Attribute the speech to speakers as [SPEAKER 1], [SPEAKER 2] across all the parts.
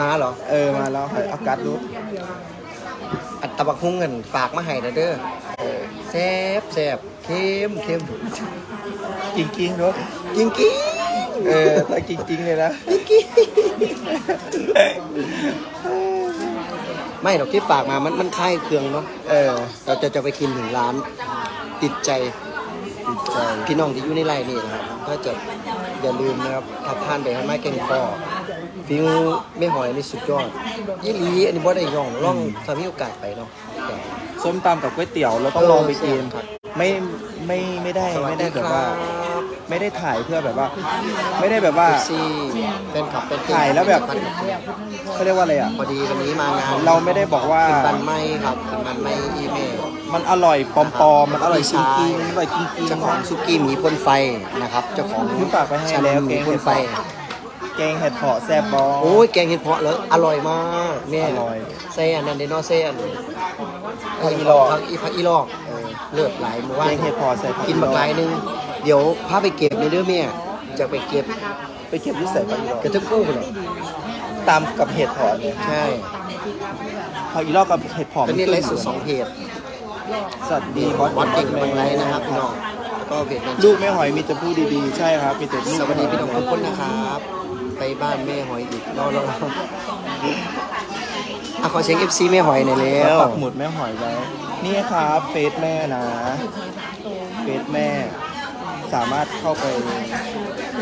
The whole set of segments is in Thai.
[SPEAKER 1] มาเหรอ
[SPEAKER 2] เออ มาแล้วให้เอากัดดู
[SPEAKER 1] อัตตะบักฮุ้งเงินฝากมาให้นะเด้อเออแซ่บแซ่บเค็มเค็ม
[SPEAKER 2] จริงจริงๆดู
[SPEAKER 1] จริงกิ้ง
[SPEAKER 2] เออแต่จริงจริงๆเลยนะ
[SPEAKER 1] ไม่หรอกที่ฝากมามันมันคล้ายเครื่องเนาะ
[SPEAKER 2] เออ
[SPEAKER 1] เราจะจะไปกินถึงร้าน ติดใจ
[SPEAKER 2] ติดใจ
[SPEAKER 1] พี่น้องที่อยู่ในไร่นี่นะครับถ้าจะอย่าลืมนะครับถ้าทานไปให้ไม่เก่งคอ ฟิวไม่หอยนี่สุดยอดยี่หลีอันนี้บ่ได้ย่องล่องถ้ามีโอกาสไปเนาะ
[SPEAKER 2] ส้มตำกับก๋วยเตี๋ยวเราต้องลองไปกิน
[SPEAKER 1] ครับ
[SPEAKER 2] ไม่ไม่ไม่ได้
[SPEAKER 1] สวัส
[SPEAKER 2] ไม่
[SPEAKER 1] ดี
[SPEAKER 2] ได้
[SPEAKER 1] ค
[SPEAKER 2] แบบ
[SPEAKER 1] รั
[SPEAKER 2] ว่า
[SPEAKER 1] บ
[SPEAKER 2] ไม่ได้ถ่ายเพื่อแบบว่า ไม่ได้แบบว่า
[SPEAKER 1] ซีเป็นขับเป็น
[SPEAKER 2] ถ่ายแล้วแบบ เขาเรียกว่าอะไรอะ
[SPEAKER 1] พอดีวันนี้มางาน
[SPEAKER 2] เราไม่ได้บอกว่า
[SPEAKER 1] เป็นบันไม่ครับเป็นบันไม่อีเมล
[SPEAKER 2] มันอร่อยปลอมๆมันอร่อยจริงจริงๆอร่อยจริงจริง
[SPEAKER 1] เจ้าของซุกี้หมีพ่นไฟนะครับ เจ้าของ
[SPEAKER 2] พี่ฝากไปให้
[SPEAKER 1] ชา
[SPEAKER 2] แล้ว
[SPEAKER 1] หมี
[SPEAKER 2] แกง
[SPEAKER 1] พ่
[SPEAKER 2] เห็
[SPEAKER 1] น
[SPEAKER 2] ด
[SPEAKER 1] ไฟ
[SPEAKER 2] เผาะ แกงเห็ดเผาะแซ่บบอ
[SPEAKER 1] โอ้ยแกงเห็ดเพาะแล้วอร่อยมากแม่
[SPEAKER 2] อร่อย
[SPEAKER 1] เซ่อันนั้นเดนอเซ่อัน
[SPEAKER 2] ผักอีหลอก
[SPEAKER 1] ผักอีผักอีหลอกเออเลือดไหลหมู่ว่า
[SPEAKER 2] แกงเห็ดเผาะใส่ผั
[SPEAKER 1] กินบักหลายหนึง เดี๋ยวพาไปเก็บในเด้อแม่จะไปเก็บ
[SPEAKER 2] ไปเก็บที่ใส่ผักอีหลอก
[SPEAKER 1] กระทึกกู้ไปเลย
[SPEAKER 2] ตามกับเห็ดเผาะเนี่ย
[SPEAKER 1] ใช่
[SPEAKER 2] ผักอีหลอกกับเห็ดเผาะ
[SPEAKER 1] เป็นนี่ไลฟ์สดสองเพจ
[SPEAKER 2] สวัสดีบอส
[SPEAKER 1] วัดเก่งกับบางไรนะครับพี่น้องแล้วก็เพจนั้น
[SPEAKER 2] ลูกแม่หอยมีแต่พูดดีๆ ใช่ครับมีแต่ลูก
[SPEAKER 1] สวัสดีพี่น้องทุกคนนะครับ ไปบ้านแม่หอยอีกรอรออะขอเช็ค FC แม่หอยหน่อยแล้
[SPEAKER 2] แล้ว
[SPEAKER 1] ว
[SPEAKER 2] ปักหมุดแม่หอยไว้ นี่ครับเฟซแม่นะเฟซแม่ สามารถเข้าไป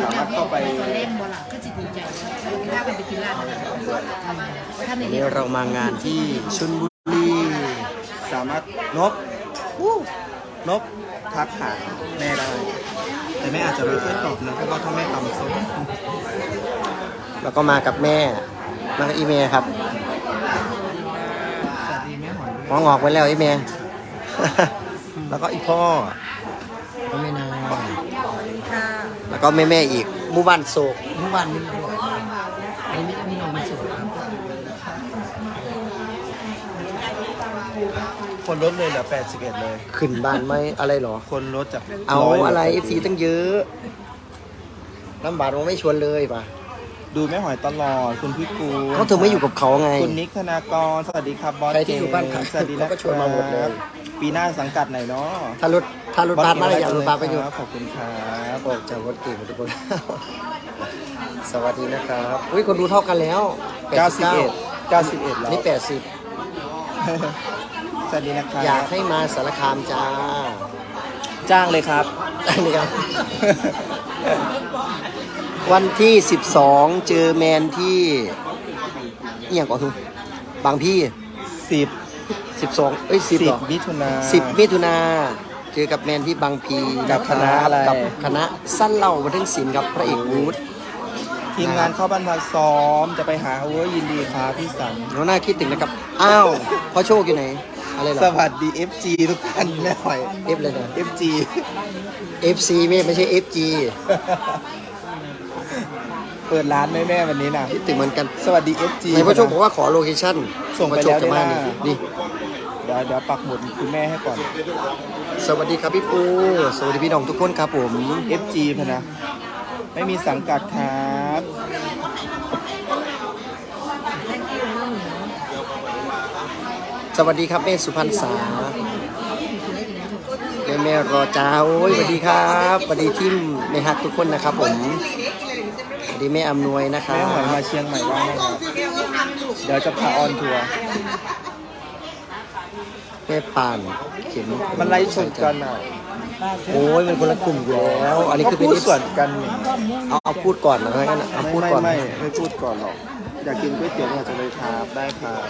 [SPEAKER 2] สามารถเข้าไป
[SPEAKER 3] เล่นบอลล่ะก็จิตดีใจถ้ากันไปกินร้านอาหารถ้าใน
[SPEAKER 1] วัน
[SPEAKER 3] นี้
[SPEAKER 1] นี้เรามางานที่ชลบุรี
[SPEAKER 2] สามารถ
[SPEAKER 1] นกวู้ นก
[SPEAKER 2] ทักหาแม่ได้ แต่แม่อาจจะไม่ค่อยตอบนะเพราะว่าถ้าแม่ตำส้ม
[SPEAKER 1] แล้วก็มากับแม่ มากับอีเมย์ครับ
[SPEAKER 2] สวัสดีแม่หอยด้วย
[SPEAKER 1] หัวงอกไว้แล้วอีเมย์ แล้วก็อีพ่อแล้วแม่นาง
[SPEAKER 3] ค่ะ
[SPEAKER 1] แล้วก็แม่แม่ๆอีกหมู่บ้านโศกหมู่บ้านนี้
[SPEAKER 3] อันนี้มีน้องมาสวยครับ
[SPEAKER 2] คนลดเลยเหลือ81 เลย
[SPEAKER 1] ขึ้นบ้านไหมอะไรเหรอ
[SPEAKER 2] คนลดจาก
[SPEAKER 1] เอา
[SPEAKER 2] ย
[SPEAKER 1] อะไร
[SPEAKER 2] หลื
[SPEAKER 1] สีตั้งเยอะลำบากมันไม่ชวนเลยป่ะ
[SPEAKER 2] ดูแม่หอยตลอด คุณพี่กู
[SPEAKER 1] เขาถึงไม่อยู่กับเขาไง
[SPEAKER 2] คุณนิกธนากร สวัสดีครับบอส
[SPEAKER 1] ใครที่อยู่บ้านพัก
[SPEAKER 2] สวัสดี
[SPEAKER 1] เรา
[SPEAKER 2] นะ
[SPEAKER 1] ก็ชวนมาหมดเลย
[SPEAKER 2] ปีหน้าสังกัดไหนเนาะ
[SPEAKER 1] ถ้ารถถ้ารถบัสมาแล้วอยากรถบัสไปอยู่
[SPEAKER 2] ขอบคุณครับ
[SPEAKER 1] โอ้จะรถเก่งทุกคน สวัสดีนะครับอุ้ยคนดูเท่ากันแล้ว
[SPEAKER 2] 91 91แล้ว
[SPEAKER 1] นี่แปดสิบ
[SPEAKER 2] ส วัสดีนะครับ
[SPEAKER 1] อยากให้มาสารคามจ้า
[SPEAKER 2] จ้างเลยครับ
[SPEAKER 1] อันนี้ครับ วันที่ 12 เจอแมนที่เอียงก่อนทุบางพี่
[SPEAKER 2] 10
[SPEAKER 1] 12 เอ้ย10เหรอ
[SPEAKER 2] 10มิถุนา
[SPEAKER 1] 10 มิถุนาเจอกับแมนที่บางพี
[SPEAKER 2] กับคณะอะไร
[SPEAKER 1] กับคณะสั้นเล่าบันเทิงศิลป์ครับพระเอกวูด
[SPEAKER 2] ทีมงานเข้าบ้านพักซ้อมจะไปหาเว้ยยินดีครับพี่สัน
[SPEAKER 1] เราน่าคิดถึงนะครับ อ้าวพ่อโชคอยู่ไหน อะไรเหร
[SPEAKER 2] ส
[SPEAKER 1] อ
[SPEAKER 2] วัสดี FG ทุกท่านแม่หอย
[SPEAKER 1] เอฟเลยนะ
[SPEAKER 2] FG
[SPEAKER 1] FC ไม่ไม่ใช่ FG
[SPEAKER 2] เปิดร้านแม่แม่ๆวันนี้นะ
[SPEAKER 1] คิดถึงเหมือนกัน
[SPEAKER 2] สวัสดี FG
[SPEAKER 1] ไหนพ่อโชคบอกว่าขอโลเคชั่น
[SPEAKER 2] ส่งไป
[SPEAKER 1] พ่อโชค
[SPEAKER 2] แล้ว
[SPEAKER 1] จะมา
[SPEAKER 2] ด้วย
[SPEAKER 1] นี่
[SPEAKER 2] นะ
[SPEAKER 1] นี่
[SPEAKER 2] เดี๋ยวเดี๋ยวปักหมุดคุณแม่ให้ก่อน
[SPEAKER 1] สวัสดีครับพี่ปูสวัสดีพี่น้องทุกคนครับผม
[SPEAKER 2] FG พะนะ ไม่มีสังกัดครับ
[SPEAKER 1] สวัสดีครับแม่สุพรรณษาแม่แม่รอจ้าโอ้ยสวัสดีครับสวัสดีทีมแม่ฮักทุกคนนะครับผมสวัสดีแม่อำนวยนะครั
[SPEAKER 2] แม่หอยมา
[SPEAKER 1] บ
[SPEAKER 2] เชียงใหม่บ้างนะครับเดี๋ยวจะพาออนทัวร์
[SPEAKER 1] แม่ป่านเข็ม
[SPEAKER 2] มันไล่ชนกันอะ
[SPEAKER 1] โอ้ยมันคนละกลุ่มอยู่แล้ว อันนี้คือ
[SPEAKER 2] ก็
[SPEAKER 1] เป็น
[SPEAKER 2] พูดส่วนกันนี่
[SPEAKER 1] เอาเอาพูดก่อนนะงั้นน่ะเอา
[SPEAKER 2] ไม่
[SPEAKER 1] พูด
[SPEAKER 2] ไม่
[SPEAKER 1] ก่อน
[SPEAKER 2] ไม่ไม่พูดก่อนหรอก อยากกินก๋วยเตี๋ยวอยากจะเลยครับได้ครับ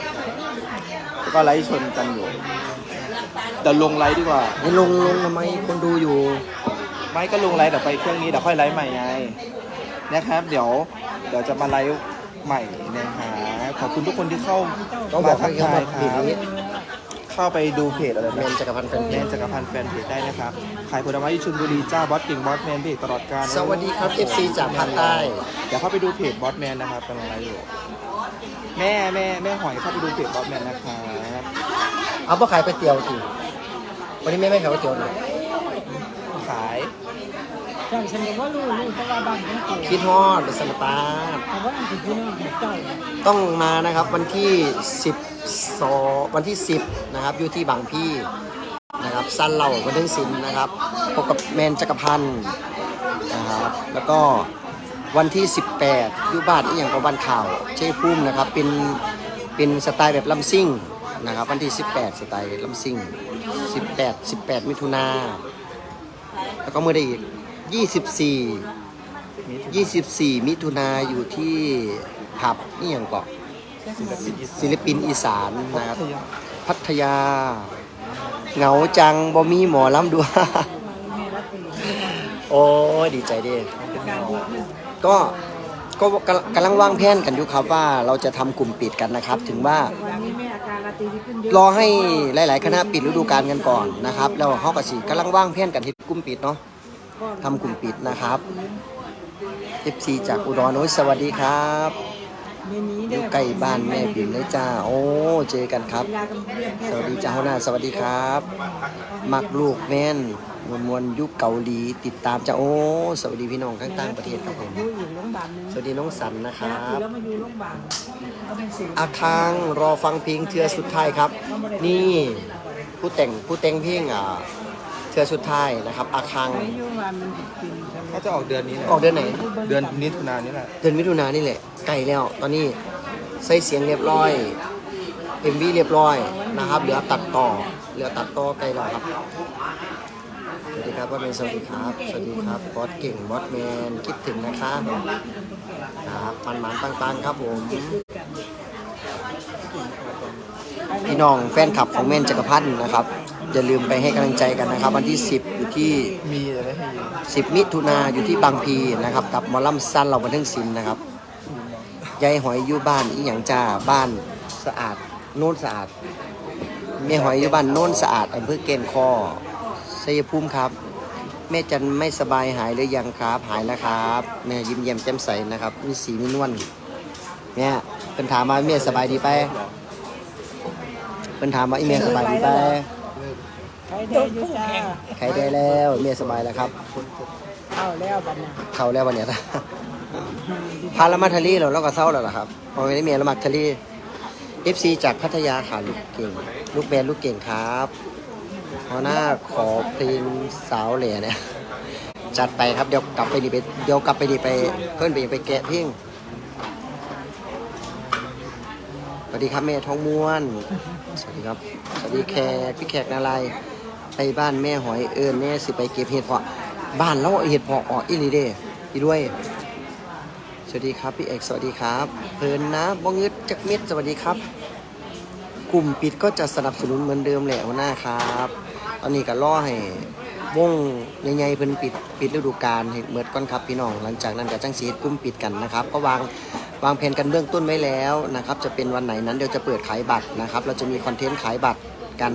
[SPEAKER 2] แล้วก็ไลฟ์ชนกันอยู่เดี๋ยวลงไลฟ์ดีกว่า
[SPEAKER 1] ไม่ลงลงทำไมคนดูอยู่
[SPEAKER 2] ไม่ก็ลงไลฟ์เดี๋ยวไปเครื่องนี้เดี๋ยวค่อยไลฟ์ใหม่ไงนะครับ เดี๋ยวเดี๋ยวจะมาไลฟ์ใหม่นะฮะขอบคุณทุกคนที่เข้า
[SPEAKER 1] ต้องบ
[SPEAKER 2] มา
[SPEAKER 1] อก
[SPEAKER 2] ทั
[SPEAKER 1] ให้
[SPEAKER 2] ก
[SPEAKER 1] เขา
[SPEAKER 2] ทาย
[SPEAKER 1] มา
[SPEAKER 2] ค
[SPEAKER 1] บีบ
[SPEAKER 2] รับ
[SPEAKER 1] นี้
[SPEAKER 2] เข้าไปดูเพจอะไร
[SPEAKER 1] แม
[SPEAKER 2] นะ
[SPEAKER 1] นจักรพันธ์แฟนเพ
[SPEAKER 2] แม
[SPEAKER 1] จ
[SPEAKER 2] นจักรพันธ์แฟนเพจได้นะครับ ขายผลไม้ที่ชลบุรีเจ้าบอสเก่งบอสแมนเพจตลอดการ
[SPEAKER 1] สวัสดีครับ FC จากภาคใต้
[SPEAKER 2] เดี๋ยวเข้าไปดูเพจบอสแมนนะครับกำลังไลฟ์อยู่แม่แม่แม่หอยเข้าไปดูเพจบอสแมนนะครับ
[SPEAKER 1] เอาพ่อขายก๋วยเตี๋ยวสิวันนี้แม่ไม่ขายก๋วยเตี๋ยวหน่อย
[SPEAKER 2] ขาย
[SPEAKER 1] ข
[SPEAKER 3] ใช่ฉันก็ว่ารู้รู้เพราะว่าบ้านของกู
[SPEAKER 1] คิดฮอดสนปาร์
[SPEAKER 3] แต่ว่าอันคือพี่น้องของเจ้า
[SPEAKER 1] ต้องมานะครับวันที่12 วันที่ 10 นะครับ อยู่ที่บางพี่นะครับสั้นเหล่าวันที่สินนะครับพบกับแมนจักรพันธ์นะครับแล้วก็วันที่ 18อยู่บ้านอีกอย่างกับวันข่าวเช่พุ่มนะครับ เป็นเป็นสไตล์แบบลำซิ่งนะครับวันที่ 18 สไตล์ลำซิ่ง 18 18 มิถุนาแล้วก็เมื่อได้อีก 24
[SPEAKER 2] มี
[SPEAKER 1] 24 มิถุนาอยู่ที่ผับนี่อย่างเกาะ ศิลปินอีสานนะครับ พัทยา เหงาจังบ่มีหมอลำด้วย โอ้ยดีใจเดิก็ก็กำลังกำลังวางแผนกันอยู่ครับว่าเราจะทำกลุ่มปิดกันนะครับ ถึงว่า
[SPEAKER 3] วันนี้แม่อาการราตรีดีขึ้นเยอะ
[SPEAKER 1] รอให้หลาย ๆ คณะปิดฤดูกาลกันก่อนนะครับ แล้วเขาก็สิกำลังวางแผนกันที่กลุ่มปิดเนาะ ทำกลุ่มปิดนะครับ FC จากอุดรโอ้ยสวัสดีครับ
[SPEAKER 3] ในนี้
[SPEAKER 1] อ
[SPEAKER 3] เด้
[SPEAKER 1] ยู่
[SPEAKER 3] อ
[SPEAKER 1] ใกล้บ้านแม่ปิ่นเลยจ้า โอ้เจอกันครับ
[SPEAKER 3] เวลากำเรียนแค่
[SPEAKER 1] สวัสดีจ้าหัวหน้าสวัสดีครับมักลูกแม่นมวลมวลยุคเกาหลีติดตามจ้าโอ้สวัสดีพี่น้องข้างต่างประเทศครับผม
[SPEAKER 3] อยู่อยู่โรงพยาบาลนึง
[SPEAKER 1] สวัสดีน้องสันนะครั
[SPEAKER 3] รับบแล้วมาอยู่โรงพยาบาลก็เป็นสิ
[SPEAKER 1] อาคังรอฟังเพลงเทือสุดท้ายครับ นี่ผู้แต่งผู้แต่งเพลงอ่าเทือสุดท้ายนะครับ อาคัง
[SPEAKER 3] ไม่อยู่วันมันกินทะเล
[SPEAKER 2] เขาจะออกเดือนนี้แหละ
[SPEAKER 1] ออกเดือนไหน
[SPEAKER 2] เดือนมิถุนายนนี่แหละ
[SPEAKER 1] เดือนมิถุนายนนี่แหละใกล้แล้ว ตอนนี้ใส่เสียงเรียบร้อยเอ็มวีเรียบร้อยนะครับ เหลือตัดต่อ เหลือตัดต่อใกล้แล้วครับ สวัสดีครับบอสแมนสวัสดีครับ สวัสดีครับบอสเก่งบอสแมนคิดถึงนะครับครับมันมันๆปังๆครับผม พี่น้องแฟนคลับของแมนจักรพันธ์นะครับ อย่าลืมไปให้กำลังใจกันนะครับ วันที่ 10 อยู่ที่
[SPEAKER 2] มีอะไรให้ยืม
[SPEAKER 1] 10 มิถุนาอยู่ที่บางพีนะครับกับหมอลำสั้นเราบันเทิงศิลป์นะครับยายหอยอยู่บ้านอีหยังจ้าบ้านสะอาดโน่นสะอาดแม่หอยอยู่บ้านโน่นสะอาดอำเภอเกณฑ์คอชัยภูมิครับแม่จันไม่สบายหายหรือยังครับหายแล้วครับแม่ยิ้มแย้มแจ่มใสนะครับมีสีมีนวลแม่เป็นถามว่าแม่สบายดีไปเป็นถามว่าอีแม่สบายดีไป
[SPEAKER 3] ใครได้อยู่จ้า
[SPEAKER 1] ใครได้แล้วแม่สบายแล้วครับ
[SPEAKER 3] เข้าแล้วบัดนี้
[SPEAKER 1] เข้าแล้ววันเนี้ยนะพาละมาทะเลเราเราก็เศร้าแล้วล่ะครับเพราะไม่ได้เมียละมักทะเล FC จากพัทยาค่ะลูกเก่ง ลูกแบนลูกเก่งครับหัวหน้าขอเพลงสาวเหล่เนี่ยจัดไปครับเดี๋ยวกลับไปดีไปเดี๋ยวกลับไปดีไปเพื่อนไปไปแกะเพลงสวัสดีครับแม่ท้องม้วน สวัสดีครับ สวัสดีแขกพี่แขกนาลายณ์ ไปบ้านแม่หอยเอิญแม่สิไปเก็บเห็ดเพาะบ้านเราเห็ดเพาะออกอีหลีเด้อีด้วย สวัสดีครับพี่เอกสวัสดีครับ เพลินนะบ้งึดจักเม็ดสวัสดีครับ กลุ่มปิดก็จะสนับสนุนเหมือนเดิมแหละหัวหน้าครับตอนนี้ก็ล่อให้วงใหญ่ๆเพิ่นปิดปิดฤดูกาลให้เมิดก่อนครับพี่น้อง หลังจากนั้นก็จังสีกลุ่มปิดกันนะครับ ก็วางวางแผนกันเบื้องต้นไว้แล้วนะครับ จะเป็นวันไหนนั้นเดี๋ยวจะเปิดขายบัตรนะครับ เราจะมีคอนเทนต์ขายบัตร กัน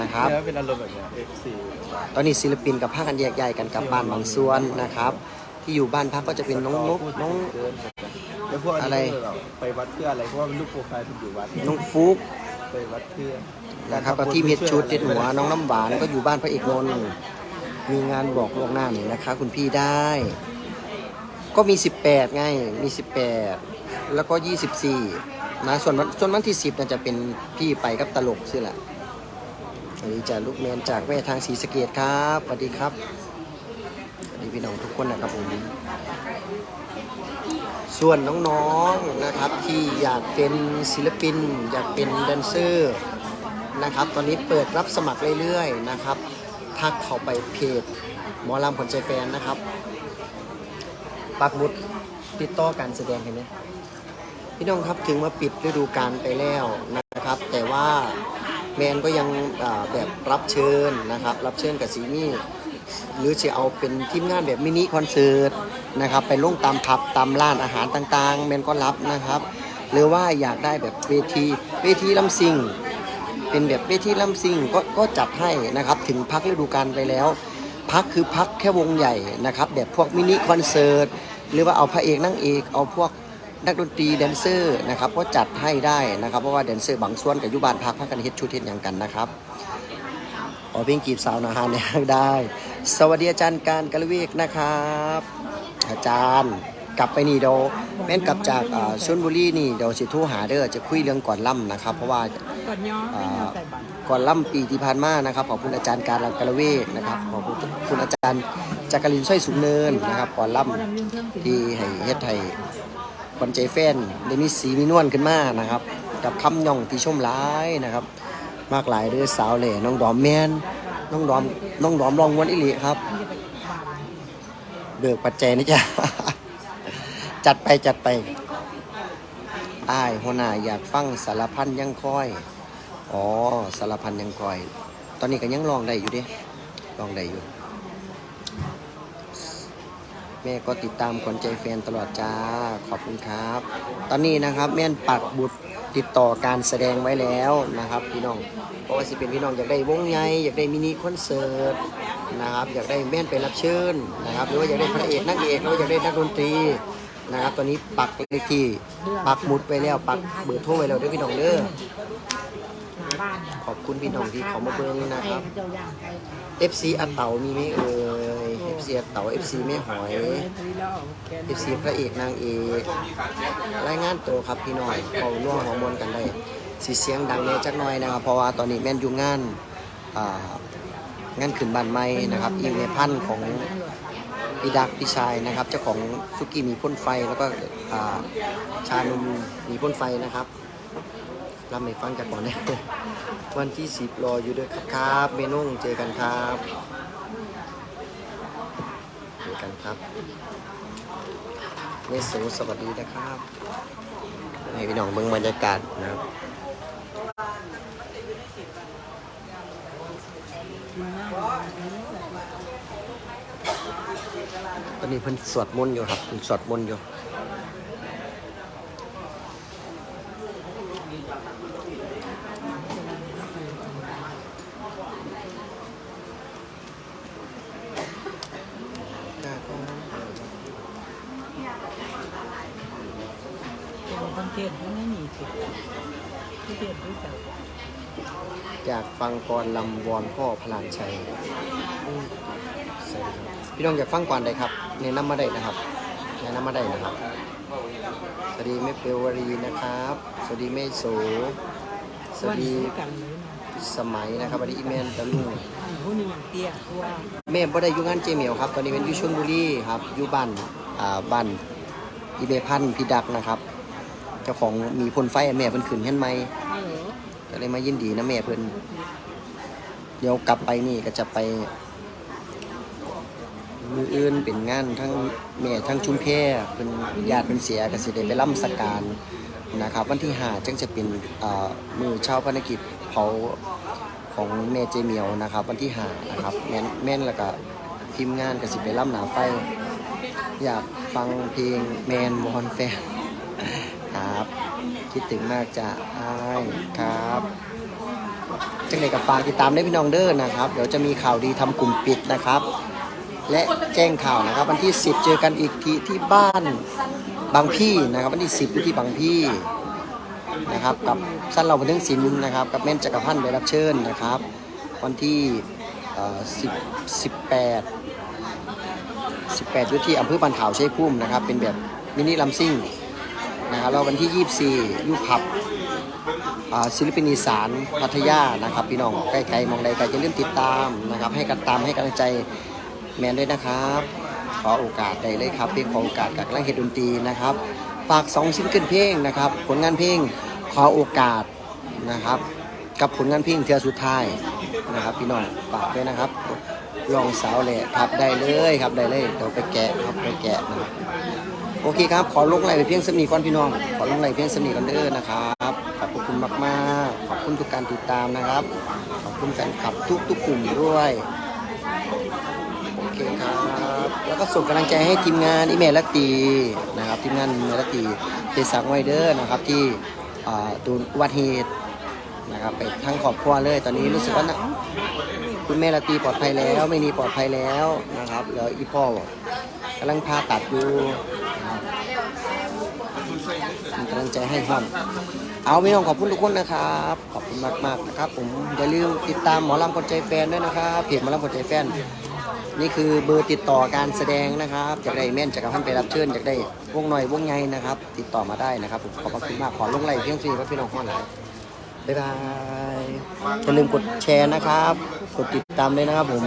[SPEAKER 1] นะครับ
[SPEAKER 2] เนี่ยเป็นอารมณ์แบบเนี้ย F4
[SPEAKER 1] ตอนนี้ศิลปินกับภาคกันแยกย้ายกันกลับบ้านบางส่วนนะครับ ที่อยู่บ้านพักก็จะเป็นน้องนุ๊กน้อง
[SPEAKER 2] แล้วพวกอัน
[SPEAKER 1] อะไร
[SPEAKER 2] นี้ก็แบบไปวัดเพื่ออะไรเพราะว่าเป็นรูปโปรไฟล์คุณอยู่วัด
[SPEAKER 1] น้องฟุก
[SPEAKER 2] ไปวัดเพื่อ
[SPEAKER 1] นะครับก็ที่เม็ดชุดเด็ดหัวน้องน้ำหวานก็อยู่บ้านพระเอกนนท์มีงานบอกล่วงหน้าหน่อยนะคะ คุณพี่ได้ ก็มี 18 ไงมี 18 แล้วก็ 24 นะส่วนวันส่วนวันที่10น่าจะเป็นพี่ไปกับตลกสิแหละสวัสดีจาลูกแมนจากแม่ทางศรีสะเกดครับสวัสดีครับสวัสดีพี่น้องทุกคนนะครับผมส่วนน้องๆนะครับที่อยากเป็นศิลปิน อยากเป็นแดนเซอร์นะครับ ตอนนี้เปิดรับสมัครเรื่อยๆนะครับทักเข้าไปเพจหมอลำผลใจแฟนนะครับปักหมุดติดต่อการแสดงเห็นไหม พี่น้องครับถึงว่าปิดฤดูกาลไปแล้วนะครับ แต่ว่าแมนก็ยังแบบรับเชิญนะครับ รับเชิญกับซีนี่หรือจะเอาเป็นทีมงานแบบมินิคอนเสิร์ตนะครับ ไปลงตามผับตามร้านอาหารต่างๆ แมนก็รับนะครับ หรือว่าอยากได้แบบเวทีเวทีลำซิงเป็นแบบเวทีลำซิงก็ก็จัดให้นะครับ ถึงพักฤดูกาลไปแล้ว พักคือพักแค่วงใหญ่นะครับ แบบพวกมินิคอนเสิร์ตหรือว่าเอาพระเอกนางเอกเอาพวก นักดนตรีแดนเซอร์นะครับก็จัดให้ได้นะครับ เพราะว่าแดนเซอร์บางส่วนกับยุบานพักพักกันเฮ็ดชุดเฮ็ดอย่างกันนะครับขอเพลงจีบสาวนาฮานเนี่ยได้ สวัสดีอาจารย์การกลเวกนะครับ อาจารย์กลับไปนี่เดี๋ยวแม่นกลับจากชลบุรีนี่เดี๋ยวสิโทรหาเด้อจะคุยเรื่องก่อนล่ำนะครับ เพราะว่า
[SPEAKER 3] ก่อน
[SPEAKER 1] ล่ำปีที่ผ่านมานะครับขอบคุณอาจารย์การกลเวกนะครับขอบคุณอาจารย์จักรินสร้อยสูงเนินนะครับก่อนล่ำที่ให้เฮ็ดให้คนใจแฟนได้มีสีมีนวลขึ้นมานะครับ กับคำย่องที่ชมร้ายนะครับ มากหลายเด้อสาวเหล่น้องดอมแมนน้องดอมน้องดอมลองวนอิลิครับเบิกปัจจัยนะจ๊ะ จัดไปจัดไปอ้ายหัวหน้าอยากฟังสารพันยังคอย อ๋อสารพันยังคอย ตอนนี้ก็ยังลองได้อยู่ดิลองได้อยู่ แม่ก็ติดตามคนใจแฟนตลอดจ้า ขอบคุณครับ ตอนนี้นะครับแม่นปักบุตรติดต่อการแสดงไว้แล้วนะครับพี่น้อง เพราะว่าสิเป็นพี่น้องอยากได้วงใหญ่อยากได้มินิคอนเสิร์ตนะครับอยากได้แม่นไปรับเชิญนะครับหรือว่าอยากได้พระเอกนักเอกหรือว่าอยากได้นักดนตรีนะครับตอนนี้ปักเลขที่ปักหมุดไปแล้วปักเบอร์โทรไว้แล้วด้อพี่น้องเด้อขอบคุณพี่น้องที่เขามาเบิ่งนะครับ
[SPEAKER 3] เจ้าย่างไก่
[SPEAKER 1] FC อัตเต๋ามีไหมเอ่ย FC อัตเต๋า FC แม่หอย FC พระเอกนางเอกรายงานตัวครับพี่น้อยเขาร่วมหัวมวลกันได้สีเสียงดังแน่จักหน่อยนะครับเพราะว่าตอนนี้แม่นอยู่งานงานขึ้นบ้านใหม่นะครับอีเวพันของพี่ดักพี่ชายนะครับ เจ้าของสุกี้มีพ่นไฟแล้วก็ชานมมีพ่นไฟนะครับรับไม่ฟังกันก่อนนะวันที่สิบรออยู่ด้วยครับครับเมนุ่งเจอกันครับ กันครับเมสูสวัสดีนะครับ ให้พี่น้องเบิ่งบรรยากาศนะครับตอนนี้เพิ่นสวดมนต์อยู่ครับเพิ่นสวดมนต์อยู่
[SPEAKER 3] คอนเทนต์ไม่หนีสิที่เปลี่ยนรู้จัก
[SPEAKER 1] อยากฟังกรลำวอนพ่อพลานชัยสวัสดีครับพี่น้องอยากฟังก่อนใดครับแนะนำมาได้นะครับแนะนำมาได้นะครับ สวัสดีแม่เปลวรีนะครับ สวัสดีแม่โสสวัสดีสมัยนะครับสวัสดีอีเมนตะลุง
[SPEAKER 3] ผู้นี้อย่างเตี้ยว่า
[SPEAKER 1] แม่บ่ได้อยู่งานเจเหมียวครับ ตอนนี้เป็นอยู่ชลบุรีครับอยู่บ้านอ่าบ้านอีเมพันพีดักนะครับ เจ้าของมีพ่นไฟแม่เพิ่นขึ้นเห็นไหม เลยมายินดีนะแม่เพิ่นเดี๋ยวกลับไปนี่ก็จะไป มืออื่นเป็นงานทั้งแม่ทั้งชุมแพเป็นญาติเป็นเสียก็สิได้ไปร่ำสการนะครับ วันที่หาจึงจะเป็นมือเช้าภารกิจเผาของแม่เจเมียวนะครับ วันที่หานะครับแม่นแม่นแล้วก็ทีมงานก็สิไปร่ำหนาไฟ อยากฟังเพลงแมนวอนแฟน คิดถึงมากจะอายครับจังเลยกับฝากติดตามได้พี่น้องเด้อนะครับ เดี๋ยวจะมีข่าวดีทำกลุ่มปิดนะครับ และแจ้งข่าวนะครับ วันที่ 10 เจอกันอีกทีที่บ้านบางพี่นะครับ วันที่10อยู่ที่บางพี่นะครับ กับสั้นเราบันทึงศิลป์นะครับ กับแม่นจักรพันธ์ได้รับเชิญนะครับ วันที่เอ่อ10 18 18อยู่ที่อำเภอบันขาวชัยภูมินะครับ เป็นแบบมินิลัมซิ่ง นะครับแล้ววันที่ 24ยูผับศิลปินอีสานพัทยานะครับ พี่น้องใกล้ๆมองใดก็จะเริ่าลืมติดตามนะครับ ให้กันตามให้กำลังใจแมนด้วยนะครับ ขอโอกาสได้เลยครับเพลงขอโอกาสกับกำลังเฮ็ดดนตรีนะครับฝากสองซิงเกิลเพลงนะครับ ผลงานเพลงขอโอกาสนะครับ กับผลงานเพลงเทือสุดท้ายนะครับ พี่น้องฝากด้วยนะครับลองสาวแหละครับได้เลยครับได้เลยเดี๋ยวไปแกะครับไปแกะนะครับ โอเคครับ ขอลงไลน์เพียงสนีก่อนพี่น้อง ขอลงไลน์เพียงสนีก่อนเด้อนะครับขอบคุณมากๆ ขอบคุณทุกการติดตามนะครับ ขอบคุณแฟนคลับทุกทุกๆกลุ่มด้วยโอเคครับ แล้วก็ส่งกำลังใจให้ทีมงานอิเมลลักตีนะครับทีมงานอิเมลลักตีเจสังไวเดอร์นะครับที่อ่าตูนอุบัติเหตุนะครับไปทั้งครอบครัวเลยตอนนี้รู้สึกว่านะคุณแม่ละตีปลอดภัยแล้วไม่มีปลอดภัยแล้วนะครับแล้วอีพ่อกำลังพาตัดอยู่ เป็นกำลังใจให้ครับ เอาพี่น้องขอบคุณทุกคนนะครับ ขอบคุณมากๆนะครับ ผมอย่าลืมติดตามหมอลำคนใจแฟนด้วยนะครับเพจหมอลำคนใจแฟน นี่คือเบอร์ติดต่อการแสดงนะครับอยากได้แม่นจากท่านไปรับเชิญอยากได้วงหน่อยวงไงนะครับ ติดต่อมาได้นะครับผมขอบคุณมากขอลงไลค์เพียงฟรีครับพี่น้องข้อหลายบ๊ายบายอย่าลืมกดแชร์นะครับ กดติดตามเลยนะครับผม